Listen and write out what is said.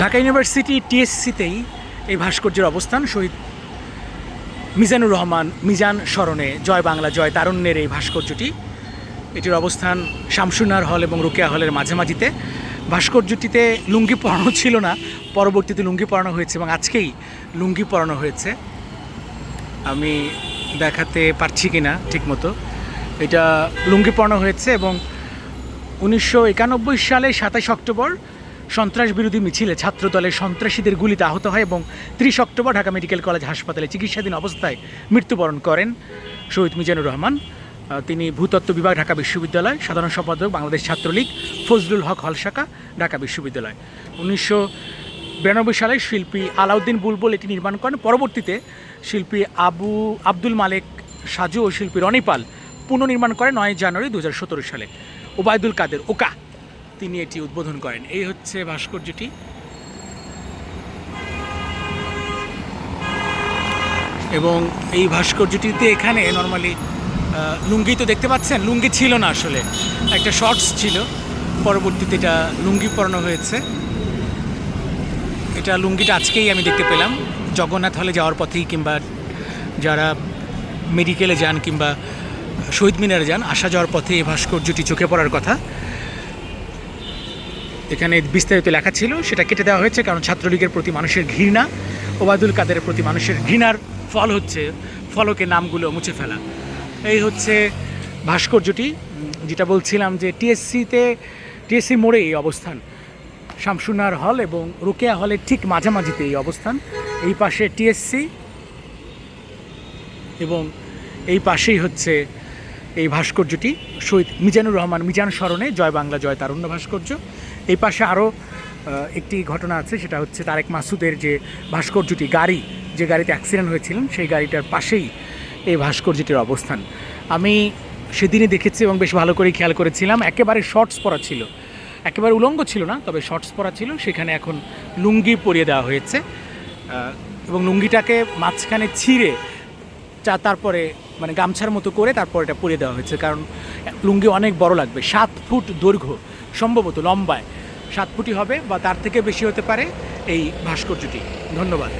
Dhaka university টিএসসিতেই এই ভাস্কর্যের অবস্থান। শহীদ মিজানুর রহমান মিজান স্মরণে জয় বাংলা, জয় তারুণ্যের এই ভাস্কর্যটি। এটির অবস্থান শামসুনার হল এবং রোকেয়া হলের মাঝামাঝিতে। ভাস্কর্যটিতে লুঙ্গি পরানো ছিল না, পরবর্তীতে লুঙ্গি পরানো হয়েছে এবং আজকেই লুঙ্গি পরানো হয়েছে। আমি দেখাতে পারছি কি না ঠিকমতো। এটা লুঙ্গি পরানো হয়েছে এবং উনিশশো একানব্বই সালে সাতাশ অক্টোবর সন্ত্রাস বিরোধী মিছিলে ছাত্রদলের সন্ত্রাসীদের গুলিতে আহত হয় এবং ত্রিশ অক্টোবর ঢাকা মেডিকেল কলেজ হাসপাতালে চিকিৎসাধীন অবস্থায় মৃত্যুবরণ করেন শহীদ মিজানুর রহমান। তিনি ভূতত্ত্ব বিভাগ ঢাকা বিশ্ববিদ্যালয়, সাধারণ সম্পাদক বাংলাদেশ ছাত্রলীগ, ফজলুল হক হল শাখা ঢাকা বিশ্ববিদ্যালয়। উনিশশো বিরানব্বই সালে শিল্পী আলাউদ্দিন বুলবুল এটি নির্মাণ করেন। পরবর্তীতে শিল্পী আবু আব্দুল মালেক সাজু ও শিল্পী রনিপাল পুনর্নির্মাণ করেন নয় জানুয়ারি দু হাজার সতেরো সালে। ওবায়দুল কাদের ওকা তিনি এটি উদ্বোধন করেন। এই হচ্ছে ভাস্কর্যটি। এবং এই ভাস্কর্যটিতে এখানে নর্মালি লুঙ্গি তো দেখতে পাচ্ছেন? লুঙ্গি ছিল না আসলে। একটা শর্টস ছিল। পরবর্তীতে এটা লুঙ্গি পরানো হয়েছে। এটা লুঙ্গিটা আজকেই আমি দেখতে পেলাম। জগন্নাথ হলে যাওয়ার পথেই কিংবা যারা মেডিকেলে যান কিংবা শহীদ মিনারে যান, আসা যাওয়ার পথে এই ভাস্কর্যটি চোখে পড়ার কথা। এখানে বিস্তারিত লেখা ছিল, সেটা কেটে দেওয়া হয়েছে কারণ ছাত্রলীগের প্রতি মানুষের ঘৃণা, ওবায়দুল কাদের প্রতি মানুষের ঘৃণার ফল হচ্ছে ফলকে নামগুলো মুছে ফেলা। এই হচ্ছে ভাস্কর্যটি, যেটা বলছিলাম যে টিএসসিতে, টিএসসি মোড়ে এই অবস্থান। শামসুনার হল এবং রোকেয়া হলের ঠিক মাঝামাঝিতে এই অবস্থান। এই পাশে টিএসসি এবং এই পাশেই হচ্ছে এই ভাস্কর্যটি। শহীদ মিজানুর রহমান মিজান স্মরণে, জয় বাংলা, জয় তারুণ্য ভাস্কর্য। এই পাশে আরও একটি ঘটনা আছে, সেটা হচ্ছে তারেক মাসুদের যে ভাস্কর্যটি গাড়ি, যে গাড়িতে অ্যাক্সিডেন্ট হয়েছিলেন, সেই গাড়িটার পাশেই এই ভাস্কর্যটির অবস্থান। আমি সেদিনই দেখেছি এবং বেশ ভালো করে খেয়াল করেছিলাম, একেবারে শর্টস পরা ছিল। একেবারে উলঙ্গ ছিল না, তবে শর্টস পরা ছিল, সেখানে এখন লুঙ্গি পরিয়ে দেওয়া হয়েছে। এবং লুঙ্গিটাকে মাঝখানে ছিঁড়ে চা তারপরে মানে গামছার মতো করে তারপর এটা পরিয়ে দেওয়া হয়েছে, কারণ লুঙ্গি অনেক বড় লাগবে, সাত ফুট দৈর্ঘ্য, সম্ভবত লম্বায়। সাত ফুটি হবে বা তার থেকে বেশি হতে পারে এই ভাস্কর্যটি। ধন্যবাদ।